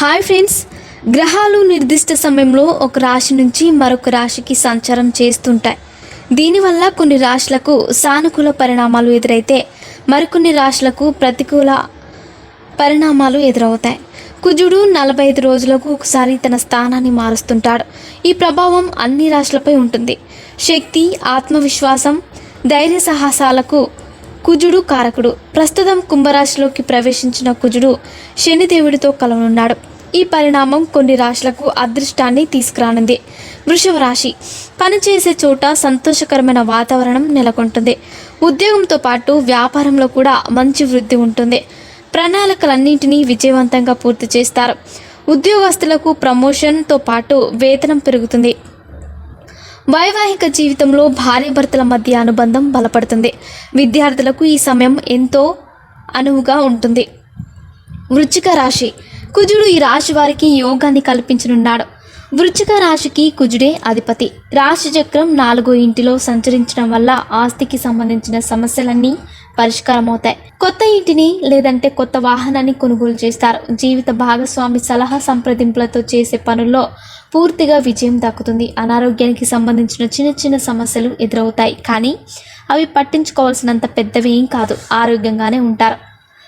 Hi friends. గ్రహాలు నిర్దిష్ట సమయంలో ఒక రాశి నుంచి మరొక రాశికి సంచారం చేస్తుంటాయి. దీనివల్ల కొన్ని రాశులకు సానుకూల పరిణామాలు ఎదురైతే మరికొన్ని రాశులకు ప్రతికూల పరిణామాలు ఎదురవుతాయి. కుజుడు నలభై ఐదు రోజులకు ఒకసారి తన స్థానాన్ని మారుస్తుంటాడు. ఈ ప్రభావం అన్ని రాశులపై ఉంటుంది. శక్తి ఆత్మవిశ్వాసం ధైర్య సాహసాలకు కుజుడు కారకుడు. ప్రస్తుతం కుంభరాశిలోకి ప్రవేశించిన కుజుడు శనిదేవుడితో కలవనున్నాడు. ఈ పరిణామం కొన్ని రాశులకు అదృష్టాన్ని తీసుకురానుంది. వృషభ రాశి. పనిచేసే చోట సంతోషకరమైన వాతావరణం నెలకొంటుంది. ఉద్యోగంతో పాటు వ్యాపారంలో కూడా మంచి వృద్ధి ఉంటుంది. ప్రణాళికలన్నింటినీ విజయవంతంగా పూర్తి చేస్తారు. ఉద్యోగస్తులకు ప్రమోషన్తో పాటు వేతనం పెరుగుతుంది. వైవాహిక జీవితంలో భార్యాభర్తల మధ్య అనుబంధం బలపడుతుంది. విద్యార్థులకు ఈ సమయం ఎంతో అనువుగా ఉంటుంది. వృచ్చిక రాశి. కుజుడు ఈ రాశి వారికి యోగాన్ని కల్పించనున్నాడు. వృచ్చిక రాశికి కుజుడే అధిపతి. రాశి చక్రం నాలుగో ఇంటిలో సంచరించడం వల్ల ఆస్తికి సంబంధించిన సమస్యలన్నీ పరిష్కారం అవుతాయి కొత్త ఇంటిని లేదంటే కొత్త వాహనాన్ని కొనుగోలు చేస్తారు. జీవిత భాగస్వామి సలహా సంప్రదింపులతో చేసే పనుల్లో పూర్తిగా విజయం దక్కుతుంది. అనారోగ్యానికి సంబంధించిన చిన్న చిన్న సమస్యలు ఎదురవుతాయి. కానీ అవి పట్టించుకోవాల్సినంత పెద్దవి ఏం కాదు. ఆరోగ్యంగానే ఉంటారు.